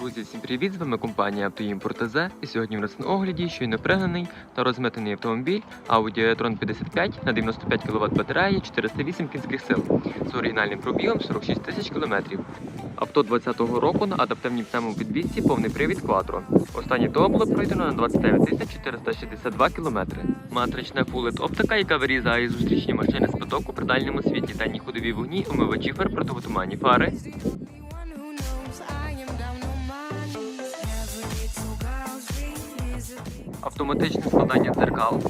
Друзі, всім привіт! З вами компанія Автоімпорт ТЗ. І сьогодні в нас на огляді щойно пригнаний та розмитаний автомобіль Audi e-tron 55 на 95 кВт батареї, 408 кінських сил з оригінальним пробігом 46 тисяч кілометрів. Авто 20-го року на адаптивній пневму підвісці повний привід Quattro. Останнє того було пройдено на 29 тисяч 462 кілометри. Матрична фулет оптика, яка вирізає зустрічні машини з потоку при дальньому світі, денні ходові вогні, умивачі фар, противотуманні фари, автоматичне складання дзеркал,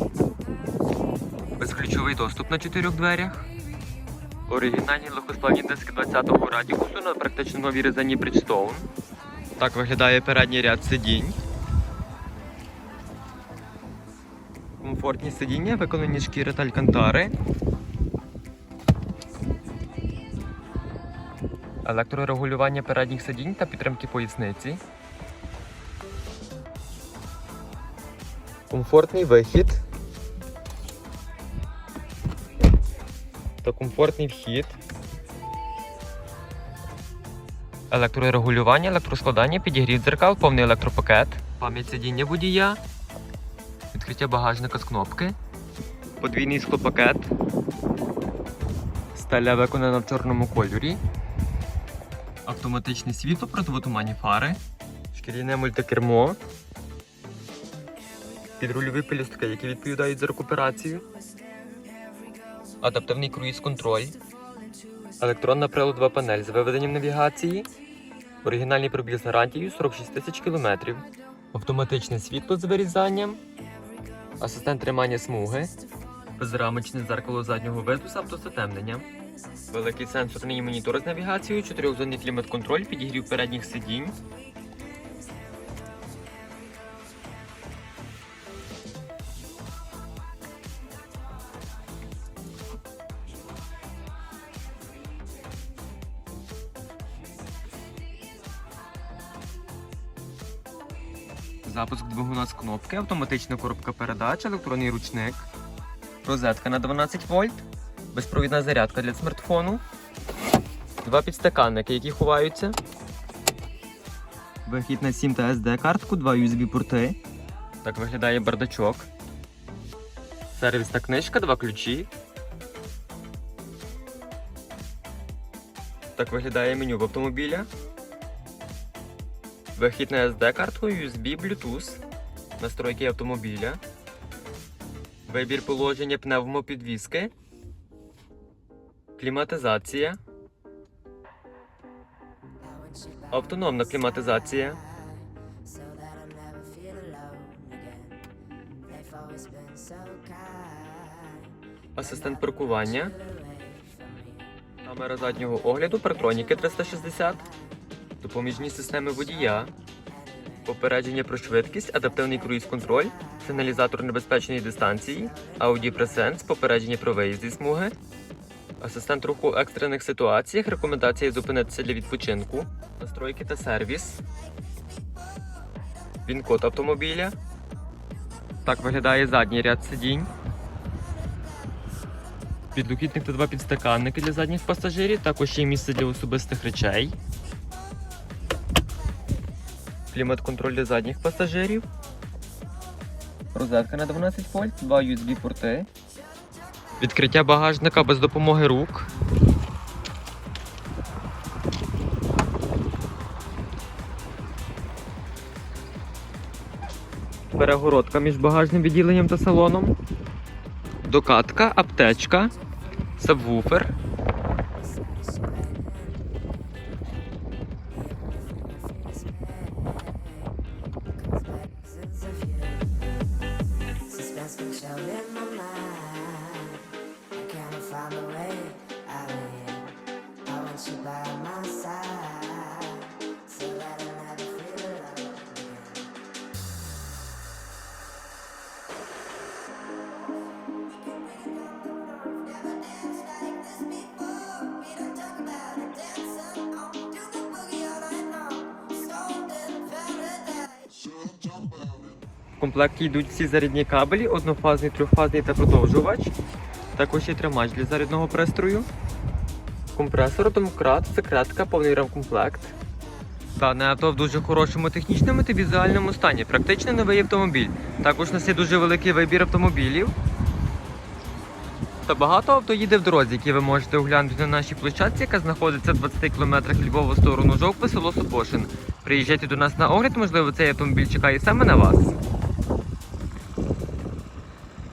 безключовий доступ на чотирьох дверях, оригінальні легкосплавні диски 20-го радіусу на практично новій резині Bridgestone. Так виглядає передній ряд сидінь. Комфортні сидіння, виконані шкіри та алькантари. Електрорегулювання передніх сидінь та підтримки поясниці. Комфортний вихід. Та комфортний вхід. Електрорегулювання, електроскладання, підігрів дзеркал, повний електропакет, пам'ять сидіння водія, відкриття багажника з кнопки, подвійний склопакет, стеля виконана в чорному кольорі, автоматичне світло, противотуманні фари, шкіряне мультикермо, підрульові пелюстки, які відповідають за рекуперацію, адаптивний круїз-контроль, електронна приладова панель з виведенням навігації, оригінальний пробіг з гарантією 46 тисяч кілометрів, автоматичне світло з вирізанням, асистент тримання смуги, безрамочне зеркало заднього виду з автозатемненням, великий сенсорний монітор з навігацією, чотирьохзонний клімат-контроль, підігрів передніх сидінь, Запуск двигуна з кнопки, автоматична коробка передач, електронний ручник, розетка на 12 вольт, безпровідна зарядка для смартфону, два підстаканники, які ховаються, вихід на 7 та SD картку, два USB порти. Так виглядає бардачок. Сервісна книжка, два ключі. Так виглядає меню в автомобіля. Вихід на SD-картку, USB, Bluetooth, настройки автомобіля, вибір положення пневмопідвіски, кліматизація, автономна кліматизація, асистент паркування, камера заднього огляду, партроніки 360, допоміжні системи водія, попередження про швидкість, адаптивний круїз-контроль, сигналізатор небезпечної дистанції, Audi попередження про виїзд зі смуги, асистент руху в екстрених ситуаціях, рекомендація зупинитися для відпочинку, настройки та сервіс, він-код автомобіля. Так виглядає задній ряд сидінь. Підлокітник та два підстаканники для задніх пасажирів, також є місце для особистих речей. Клімат-контроль для задніх пасажирів. Розетка на 12 вольт, два USB порти. Відкриття багажника без допомоги рук. Перегородка між багажним відділенням та салоном. Докатка, аптечка, сабвуфер. My mind. I can't find a way out of here. I want you by my В комплекті йдуть всі зарядні кабелі, однофазний, трьохфазний та продовжувач. Також є тримач для зарядного пристрою. Компресор, домкрат, секретка, повний ремкомплект. Дане авто в дуже хорошому технічному та візуальному стані. Практично новий автомобіль. Також у нас є дуже великий вибір автомобілів. Та багато авто їде в дорозі, які ви можете оглянути на нашій площадці, яка знаходиться в 20 км від сторону Жовкви, село Сопошин. Приїжджайте до нас на огляд, можливо, цей автомобіль чекає саме на вас.